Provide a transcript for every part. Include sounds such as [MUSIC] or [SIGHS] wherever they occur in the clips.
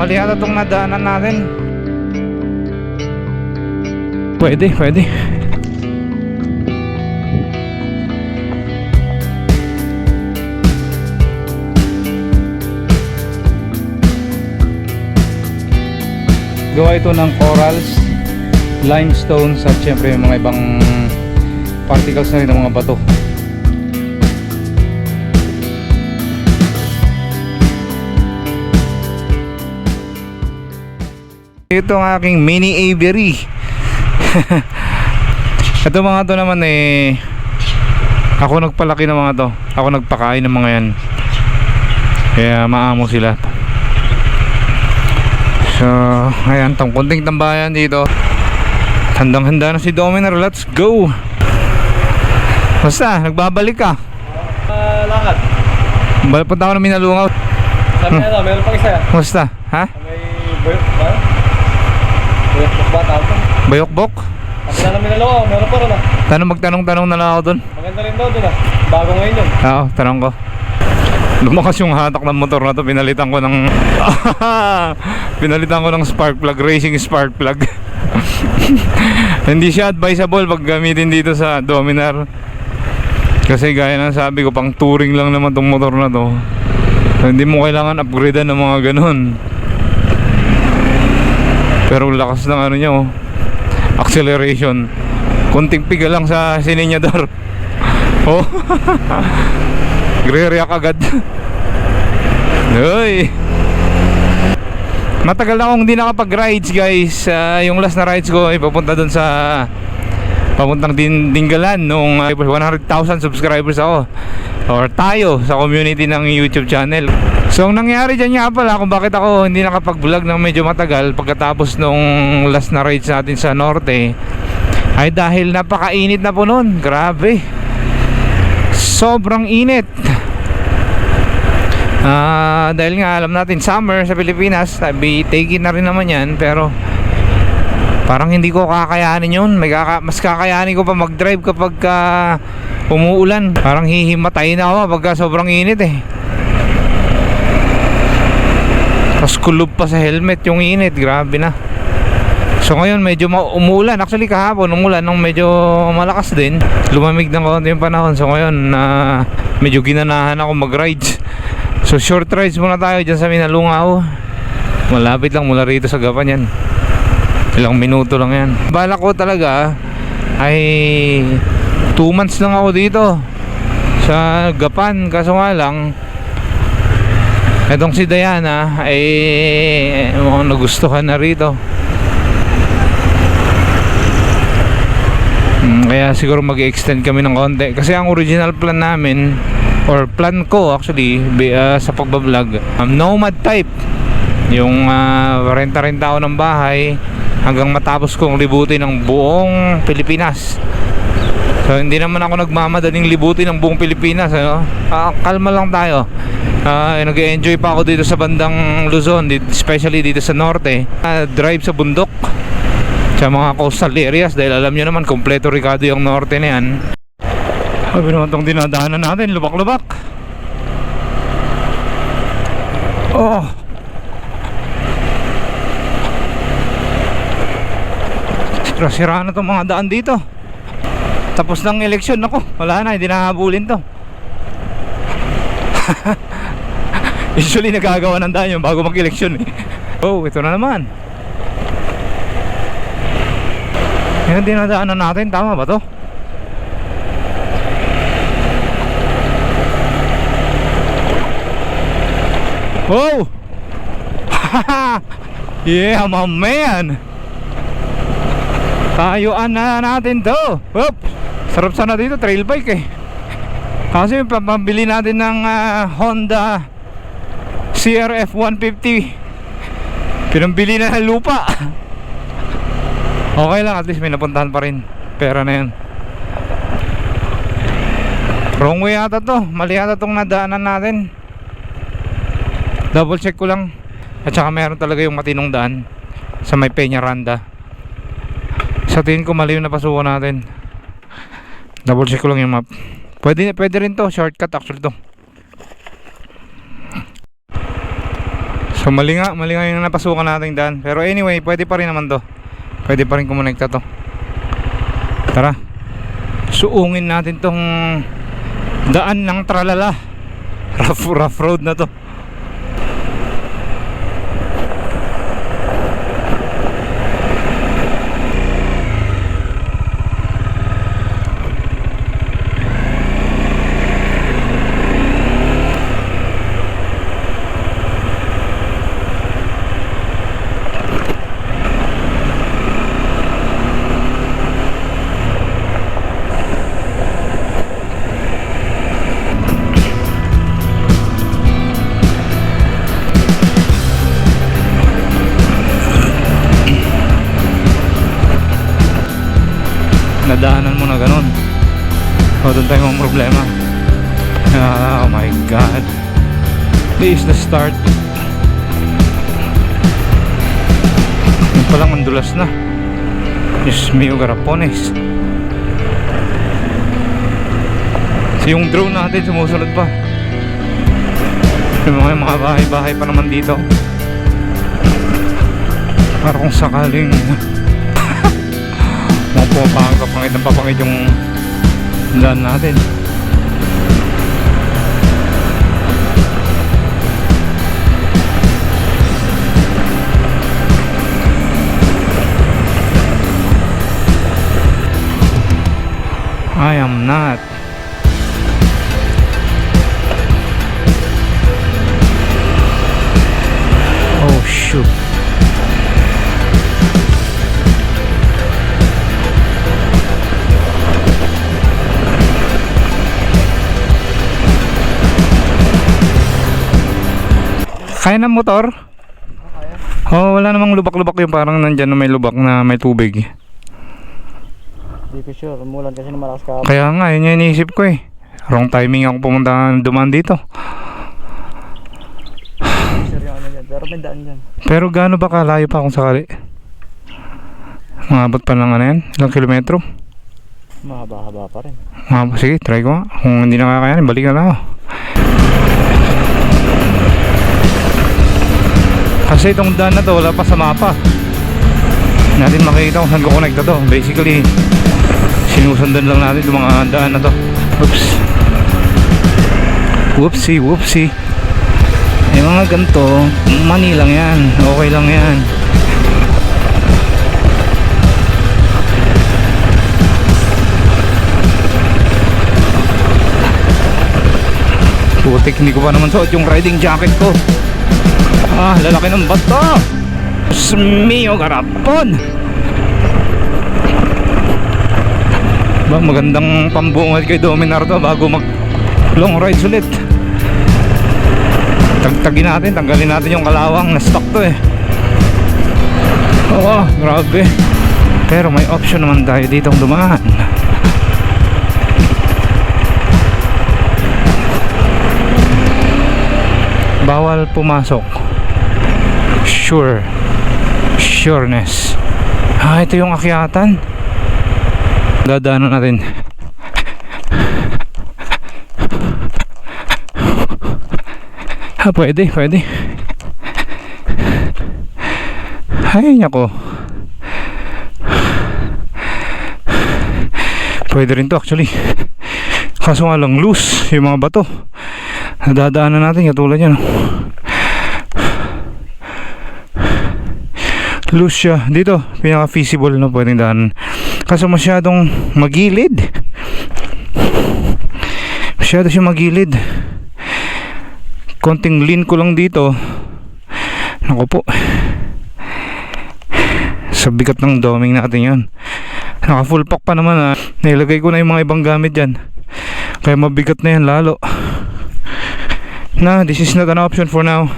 Mali ata itong nadaanan natin. Pwede, pwede. Gawa ito ng corals, limestones at syempre mga ibang particles na rin ng mga bato. Ito ang aking mini aviary. [LAUGHS] Ito mga to naman eh ako nagpalaki ng mga to. Ako nagpakain ng mga yan. Kaya maamo sila. So, ayan, tong kunting tambayan dito. Handang-handa na si Dominar. Let's go! Basta, nagbabalik ka. Ah, lakad. Punta ako ng Minalungaw. Sabi ano, meron pang isa. Basta, ha? May boyok ba? Boyok ba tawag doon? Bayokbok? Kasi na namin nalawa, meron pa rin ah. Tanong magtanong-tanong na lang ako dun. Maganda rin daw doon ah. Bago ngayon yun. Oo, tanong ko. Lumakas yung hatak ng motor na to, pinalitan ko ng [LAUGHS] pinalitan ko ng spark plug, racing spark plug. [LAUGHS] Hindi siya advisable pag gamitin dito sa Dominar. Kasi gaya ng sabi ko, pang touring lang naman tong motor na to. Hindi mo kailangan upgradean ng mga ganun. Pero lakas ng ano niya oh. Acceleration. Kunting piga lang sa sininyador. [LAUGHS] Oh. [LAUGHS] Gre-react agad. [LAUGHS] Matagal na akong hindi nakapag-rides guys. Ah, yung last na rides ko ay papunta doon sa papuntang din Dinggalan nung ah, 100,000 subscribers ako or tayo sa community ng YouTube channel. So ang nangyari dyan nga pala kung bakit ako hindi nakapag-vlog ng medyo matagal pagkatapos nung last na rides natin sa Norte ay dahil napakainit na po noon. Grabe. Sobrang init. Ah, dahil nga alam natin summer sa Pilipinas, sabi taking na rin naman 'yan pero parang hindi ko kakayanin 'yun. May kaka, mas kakayanin ko pa mag-drive kapag ah, umuulan. Parang hihimatay na ako pagka sobrang init eh. Tapos kulob pa sa helmet yung init, grabe na. So ngayon medyo umuulan. Actually kahapon umulan nung medyo malakas din. Lumamig ng konti yung panahon. So ngayon na medyo ginanahan ako mag-rides. So short rides muna tayo dyan sa Minalungaw. Malapit lang mula rito sa Gapan yan. Ilang minuto lang yan. Bala ko talaga ay 2 months lang ako dito sa Gapan. Kaso nga lang Etong si Diana ay mukhang nagustuhan na rito. Mm, kaya siguro mag-extend kami ng konti kasi ang original plan namin or plan ko actually uh, sa pagbablog um, nomad type yung uh, renta-renta ako ng bahay hanggang matapos kong libutin ng buong Pilipinas so hindi naman ako nagmamadaling libutin ng buong Pilipinas ano? Ah, kalma lang tayo uh, nag-enjoy pa ako dito sa bandang Luzon especially dito sa norte. Ah, drive sa bundok sa mga coastal areas dahil alam nyo naman kompleto Ricardo yung norte na yan. Sabi naman itong dinadaanan natin lubak-lubak. Oh! Sira-sira na itong mga daan dito. Tapos ng eleksyon ako wala na hindi nahabulin to [LAUGHS] [LAUGHS] usually nagagawa ng daan yun bago mag-eleksyon eh [LAUGHS] oh ito na naman Yan dinadaanan natin, tama ba to? Wow! [LAUGHS] yeah, my man! Tayuan na natin to! Oop! Sarap sana dito, trail bike eh. Kasi pambili natin ng ah, Honda CRF 150. Pinambili na ng lupa. Okay lang, at least may napuntahan pa rin. Pera na yun. Wrong way yata to. Mali yata tong nadaanan natin. Double check ko lang. At saka meron talaga yung matinong daan sa may Peñaranda. Sa tingin ko mali yung napasukan natin. Double check ko lang yung map. Pwede, pwede rin to. Shortcut actually to. So mali nga, mali nga yung napasukan nating daan. Pero anyway, pwede pa rin naman to. Pwede pa rin kumonekta to. Tara. Suungin natin tong daan ng tralala. Rough, rough road na to. Tayo mga problema. Ah, oh my god. This is the start. Yun palang mandulas na. Diyos mio garapones. So yung drone natin sumusunod pa. Yung mga, bahay-bahay pa naman dito. Para kung sakaling [LAUGHS] mga pumapangit papangit ng papangit yung natin. I am not. Oh shoot Kaya ng motor? Oh, wala namang lubak-lubak yung parang nandyan na may lubak na may tubig. Hindi ko sure. Umulan kasi na malakas ka. Kaya nga, yun yung iniisip ko eh. Wrong timing ako pumunta dumaan dito. Sure yung ano dyan. Pero may daan dyan. Pero gaano ba kalayo pa kung sakali? Mabot pa lang ano yan? Ilang kilometro? Mahaba-haba pa rin. Mabot, sige, try ko nga. Kung hindi na kakayanin, balik na lang ako. Kasi itong daan na to, wala pa sa mapa. Natin makikita kung saan ko connect to. Basically, sinusundan lang natin itong mga daan na to. Oops. Whoopsie, whoopsie. Yung mga ganito, money lang yan. Okay lang yan. Putik, hindi ko pa naman suot yung riding jacket ko. Ah, lalaki ng bato. Smio garapon. Ba, magandang pambungad kay Dominar to bago mag long ride ulit. Tagtagin natin, tanggalin natin yung kalawang na stock to eh. Oo, grabe. Pero may option naman tayo ditong dumaan. Bawal pumasok. Sure. Sureness. Ah, ito yung akyatan. Dadaanan natin. [LAUGHS] Ah, pwede, pwede. Ay, nako. Pwede rin to actually. Kaso nga lang loose yung mga bato. Nadadaanan natin katulad yan. oh. Loose siya. Dito, pinaka feasible na pwedeng daan. Kaso masyadong magilid. Masyado siya magilid. Konting lean ko lang dito. Naku po. Sa bigat ng doming natin yan. Naka full pack pa naman ha. Nilagay ko na yung mga ibang gamit dyan. Kaya mabigat na yan lalo. Na, this is not an option for now.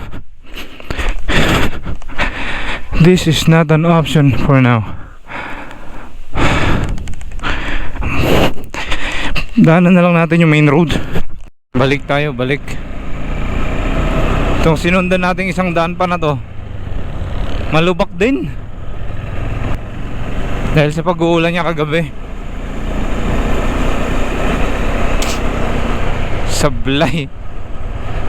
This is not an option for now. Daanan na lang natin yung main road. Balik tayo, balik. Itong sinundan natin isang daan pa na to. Malubak din. Dahil sa pag-uulan niya kagabi. Sablay.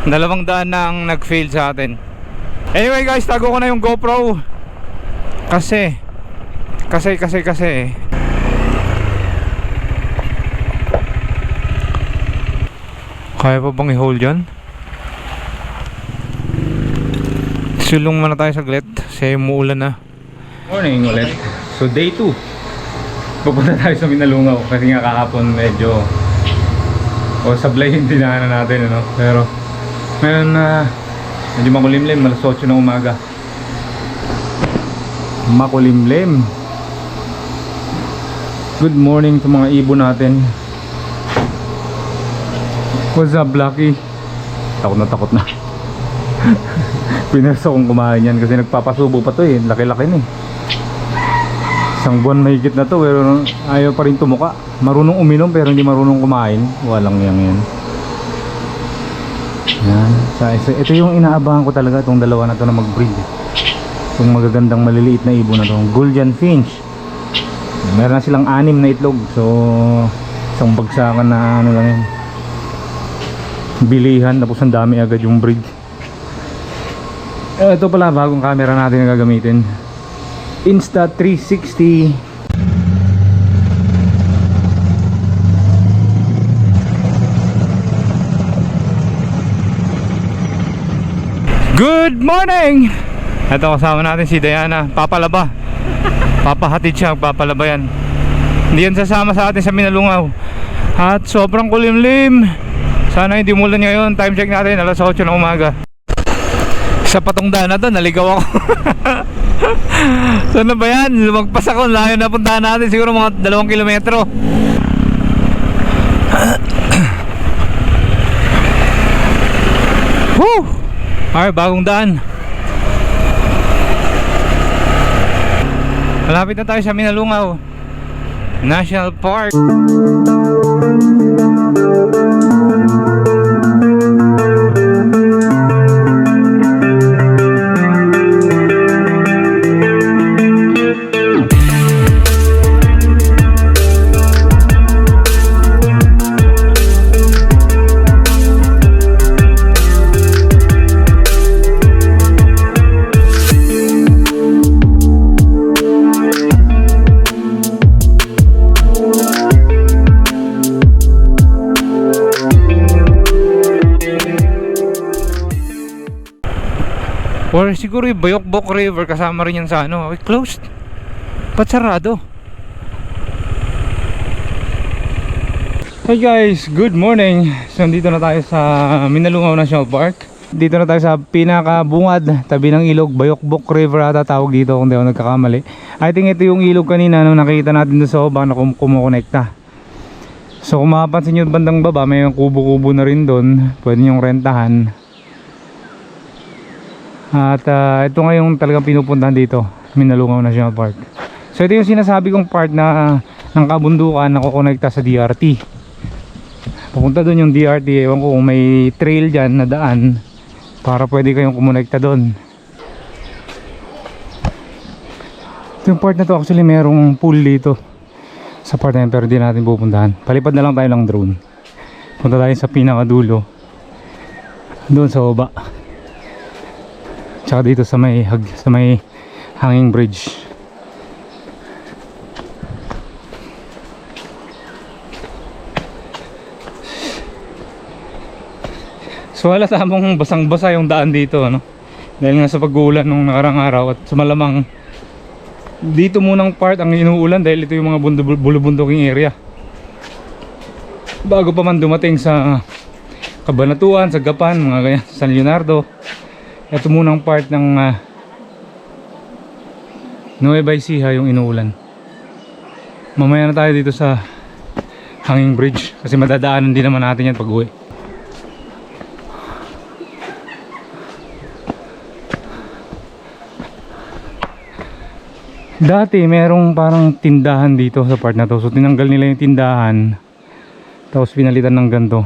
Dalawang daan na ang nag-fail sa atin. Anyway guys, tago ko na yung GoPro. Kasi, kasi, kasi, kasi. Kaya pa bang i-hold yan? Sulong muna tayo saglit. Kasi umuulan na. Morning ulit. So day 2. Pupunta tayo sa Minalungaw kasi nga kahapon medyo o sablay yung dinaanan natin ano. Pero ngayon na medyo makulimlim, alas 8 ng umaga. Makulimlim. Good morning sa mga ibon natin. What's up, Lucky? Takot na takot na. [LAUGHS] Pinerso kong kumain yan kasi nagpapasubo pa to eh. Laki-laki na eh. Isang buwan mahigit na to pero ayaw pa rin tumuka. Marunong uminom pero hindi marunong kumain. Walang yang yan. Yan. Sa, ito yung inaabangan ko talaga itong dalawa na to na mag-breed. Itong magagandang maliliit na ibon na to. Gullian Finch. Meron na silang anim na itlog. So, isang bagsakan na ano lang yan. Bilihan. Tapos ang dami agad yung breed. Eh, ito pala bagong camera natin na gagamitin. Insta 360 Good morning! Ito kasama natin si Diana, papalaba. Papahatid siya, papalaba yan. Hindi yan sasama sa atin sa Minalungaw. At sobrang kulimlim. Sana hindi mulan ngayon. Time check natin, alas 8 ng umaga. Sa patong daan na to, naligaw ako. [LAUGHS] Saan na ba yan? Lumagpas ako, layo na puntahan natin. Siguro mga dalawang kilometro. [COUGHS] Woo! Ay, bagong daan. Malapit na tayo sa Minalungaw National Park. Siguro yung Bayokbok River kasama rin yan sa ano. Ay, closed. Ba't sarado? Hey guys, good morning. So dito na tayo sa Minalungaw National Park. Dito na tayo sa pinakabungad, tabi ng ilog, Bayokbok River ata tawag dito kung di ako nagkakamali. I think ito yung ilog kanina nung nakita natin doon sa baba na kum kumukonekta. So kung mapapansin nyo bandang baba, may kubo-kubo na rin doon. Pwede nyong rentahan. At ah, ito nga yung talagang pinupuntahan dito, Minalungaw National Park. So ito yung sinasabi kong part na ng kabundukan na kukonekta sa DRT. Pupunta doon yung DRT, ewan ko kung may trail dyan na daan para pwede kayong kumonekta doon. Ito yung part na to actually merong pool dito sa part na yun pero di natin pupuntahan. Palipad na lang tayo ng drone. Punta tayo sa pinakadulo. Doon sa baba. Tsaka dito sa may hag, sa may hanging bridge. So wala tamang basang-basa yung daan dito ano. Dahil nga sa pag-uulan nung nakarang araw at sa malamang dito munang part ang inuulan dahil ito yung mga bundu- bulubunduking area. Bago pa man dumating sa Kabanatuan, sa Gapan, mga ganyan, sa San Leonardo. Ito munang part ng uh, Nueva Ecija yung inuulan. Mamaya na tayo dito sa Hanging Bridge kasi madadaanan din naman natin yan pag uwi. Dati merong parang tindahan dito sa part na to. So tinanggal nila yung tindahan. Tapos pinalitan ng ganto.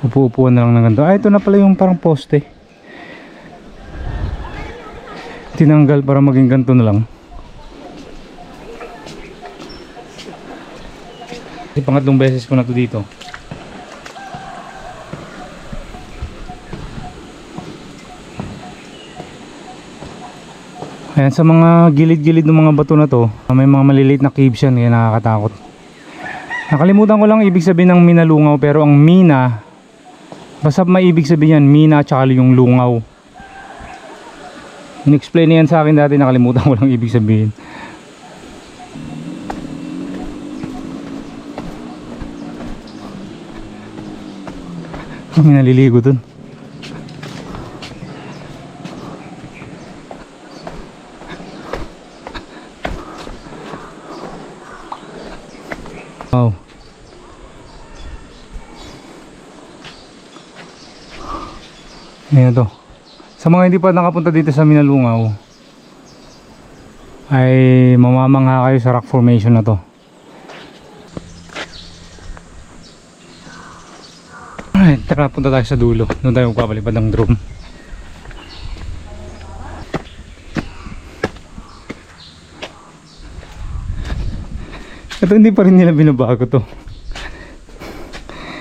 Upo-upuan na lang ng ganto. Ah, ito na pala yung parang poste. Tinanggal para maging ganto na lang. Kasi pangatlong beses ko na to dito. Ayan, sa mga gilid-gilid ng mga bato na to, may mga maliliit na caves yan, kaya nakakatakot. Nakalimutan ko lang ibig sabihin ng minalungaw, pero ang mina, basta may ibig sabihin yan, mina at yung lungaw. In-explain niyan sa akin dati, nakalimutan ko lang ibig sabihin. May naliligo dun. Wow. Ayan to. Sa mga hindi pa nakapunta dito sa Minalungaw, ay mamamangha kayo sa rock formation na to. Alright, tara punta tayo sa dulo. Doon tayo magpapalipad ng drone. Ito hindi pa rin nila binabago to.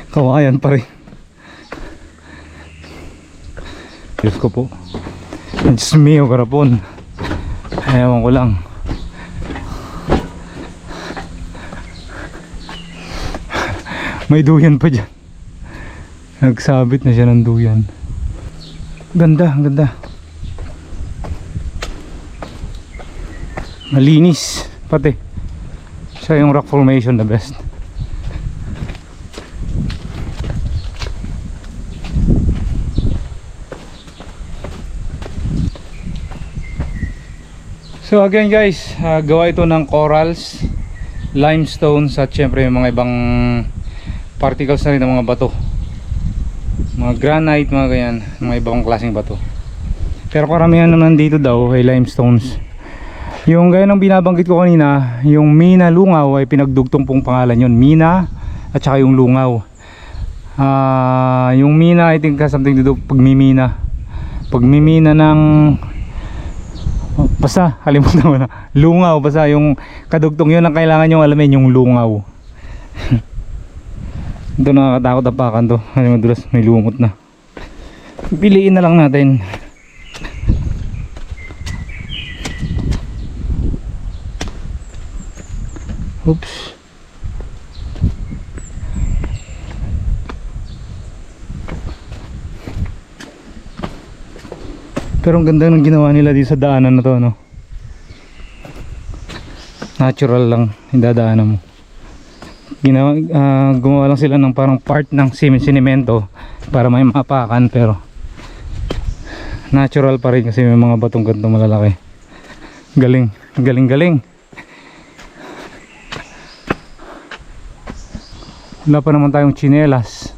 Kawayan pa rin. Diyos ko po. Diyos mio karapon. Ewan ko lang. May duyan pa dyan. Nagsabit na siya ng duyan. Ganda, ganda. Malinis, pati. Siya yung rock formation the best. So again guys, ah, gawa ito ng corals, limestones at syempre mga ibang particles na rin ng mga bato. Mga granite, mga ganyan, mga ibang klaseng bato. Pero karamihan naman dito daw ay limestones. Yung gaya ng binabanggit ko kanina, yung Mina Lungaw ay pinagdugtong pong pangalan yon Mina at saka yung Lungaw. Ah, yung Mina I think has something to do pagmimina. Pagmimina ng basta, kalimutan mo na. Lungaw, basta yung kadugtong yun ang kailangan yung alamin, yung lungaw. [LAUGHS] Ito nakakatakot apakan to. Kasi madulas may lumot na. Piliin na lang natin. Oops. Pero ang ganda ng ginawa nila dito sa daanan na to, no? Natural lang yung dadaanan mo. Ginawa, ah, gumawa lang sila ng parang part ng sinimento para may mapakan pero natural pa rin kasi may mga batong ganito malalaki. Galing, galing, galing. Wala pa naman tayong chinelas.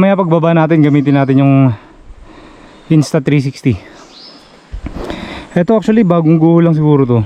Mamaya pagbaba natin gamitin natin yung Insta360 Ito actually bagong guho lang siguro to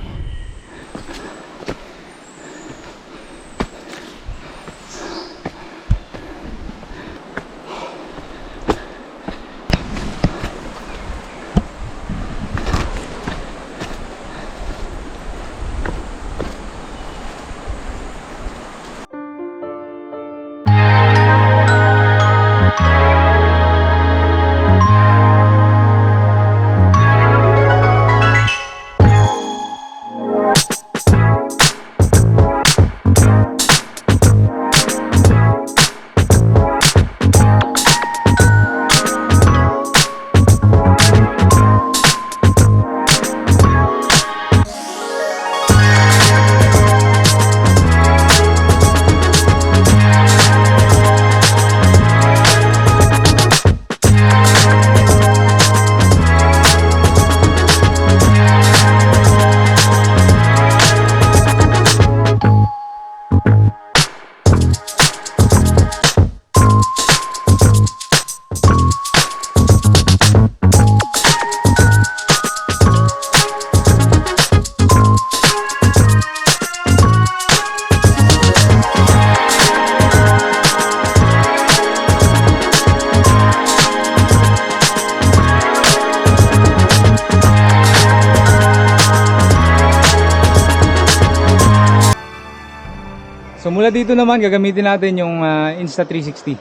dito naman gagamitin natin yung ah, Insta360.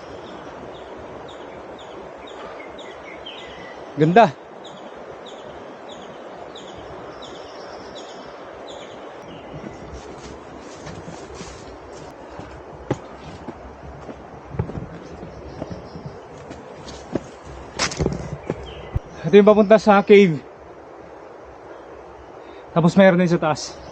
Ganda. Ito yung papunta sa cave. Tapos mayroon din sa taas.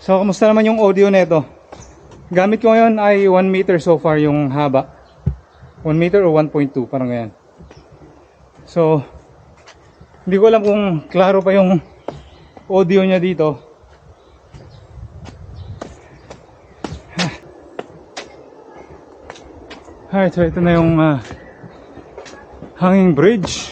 So, kamusta naman yung audio nito? Gamit ko ngayon ay 1 meter so far yung haba. 1 meter o 1.2, parang ganyan. So, hindi ko alam kung klaro pa yung audio niya dito. [SIGHS] Alright, so ito na yung ah, hanging bridge.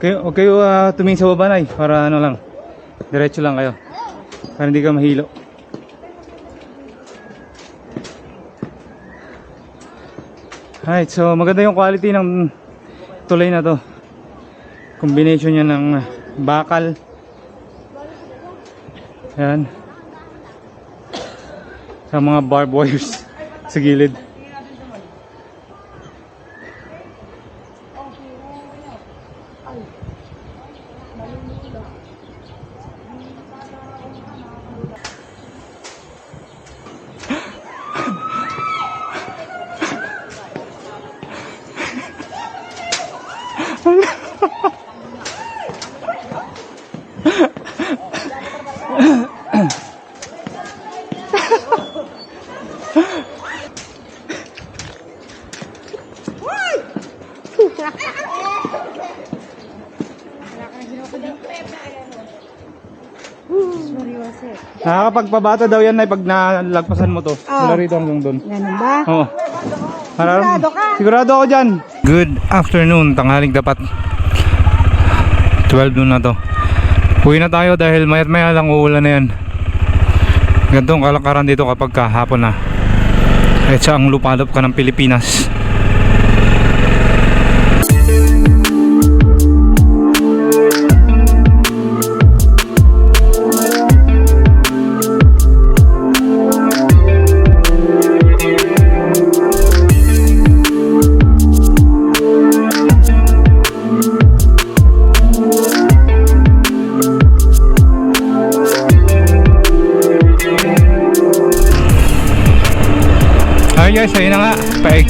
Okay, okay uh, tumingin sa baba Nay, para ano lang. Diretso lang kayo. Para hindi ka mahilo. Alright, so maganda yung quality ng tulay na to. Combination niya ng bakal. Ayan. Sa mga barbed wires [LAUGHS] sa gilid. 是的 Nakakapagpabata daw yan ay pag nalagpasan mo to. Mula rito hanggang doon. Ganun ba? Oo. Pararam- Sigurado ka? Sigurado ako dyan. Good afternoon, tanghaling dapat 12 noon na to Uwi na tayo dahil mayat maya lang uulan na yan Gantong kalakaran dito kapag kahapon na Kahit sa ang lupalop ka ng Pilipinas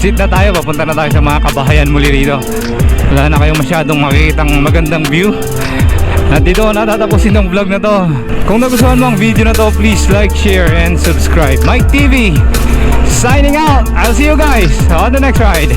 Pa-exit na tayo, papunta na tayo sa mga kabahayan muli rito. Wala na kayong masyadong makikitang magandang view. At dito ko natatapusin tong vlog na to. Kung nagustuhan mo ang video na to, please like, share, and subscribe. Mike TV, signing out. I'll see you guys on the next ride